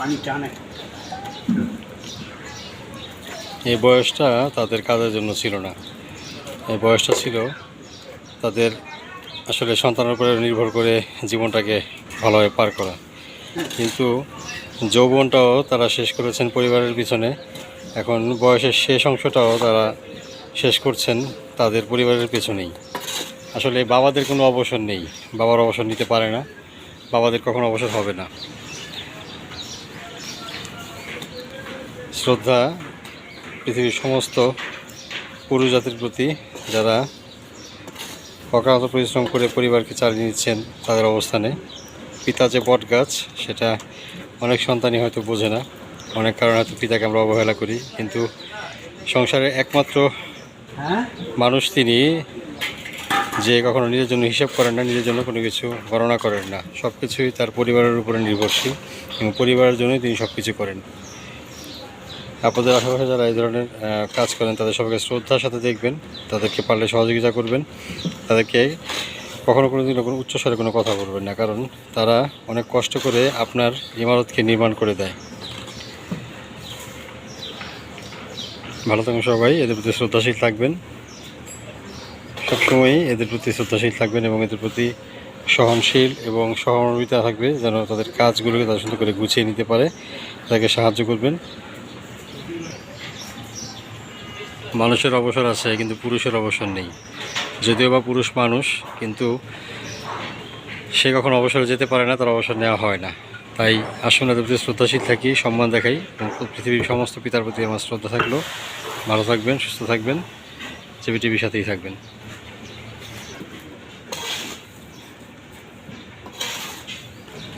পানি টানে। এই বয়সটা তাদের কাজের জন্য ছিল না। এই বয়সটা ছিল তাদের আসলে সন্তানের উপরে নির্ভর করে জীবনটাকে ভালোভাবে পার করা। কিন্তু যৌবনটাও তারা শেষ করেছেন পরিবারের পিছনে। এখন বয়সের শেষ অংশটাও তারা শেষ করছেন তাদের পরিবারের পেছনেই। আসলে বাবাদের কোনো অবসর নেই। বাবার অবসর নিতে পারে না। বাবাদের কখনো অবসর হবে না। শ্রদ্ধা, পৃথিবীর সমস্ত পুরুষ জাতির প্রতি যারা অক্লান্ত পরিশ্রম করে পরিবারকে চালিয়ে নিচ্ছেন তাদের অবস্থানে। পিতা যে বট গাছ, সেটা অনেক সন্তানই হয়তো বোঝে না। অনেক কারণে হয়তো পিতাকে আমরা অবহেলা করি। কিন্তু সংসারের একমাত্র মানুষ তিনি, যে কখনো নিজের জন্য হিসাব করেন না, নিজের জন্য কোনো কিছু গণনা করেন না। সব কিছুই তার পরিবারের উপরে নির্ভরশীল এবং পরিবারের জন্যই তিনি সব কিছু করেন। আপনাদের আশেপাশে যারা এই ধরনের কাজ করেন, তাদের সবাইকে শ্রদ্ধার সাথে দেখবেন, তাদেরকে পারলে সহযোগিতা করবেন, তাদেরকে কখনো কোনো দিন কোনো উচ্চস্বরে কোনো কথা বলবেন না, কারণ তারা অনেক কষ্ট করে আপনার ইমারতকে নির্মাণ করে দেয়। ভালো থাকুন সবাই, এদের প্রতি শ্রদ্ধাশীল থাকবেন। সবসময়ই এদের প্রতি শ্রদ্ধাশীল থাকবেন এবং এদের প্রতি সহনশীল এবং সহমর্মিতা থাকবে, যেন তাদের কাজগুলোকে তারা সুন্দর করে গুছিয়ে নিতে পারে, তাদেরকে সাহায্য করবেন। মানুষের অবসর আছে, কিন্তু পুরুষের অবসর নেই। যদিও বা পুরুষ মানুষ, কিন্তু সে কখন অবসরে যেতে পারে না, তার অবসর নেওয়া হয় না। তাই আসুন এদের প্রতি শ্রদ্ধাশীল থাকি, সম্মান দেখাই পৃথিবীর সমস্ত পিতার প্রতি আমার শ্রদ্ধা থাকল। ভালো থাকবেন, সুস্থ থাকবেন। চেবি টিভির সাথেই থাকবেন।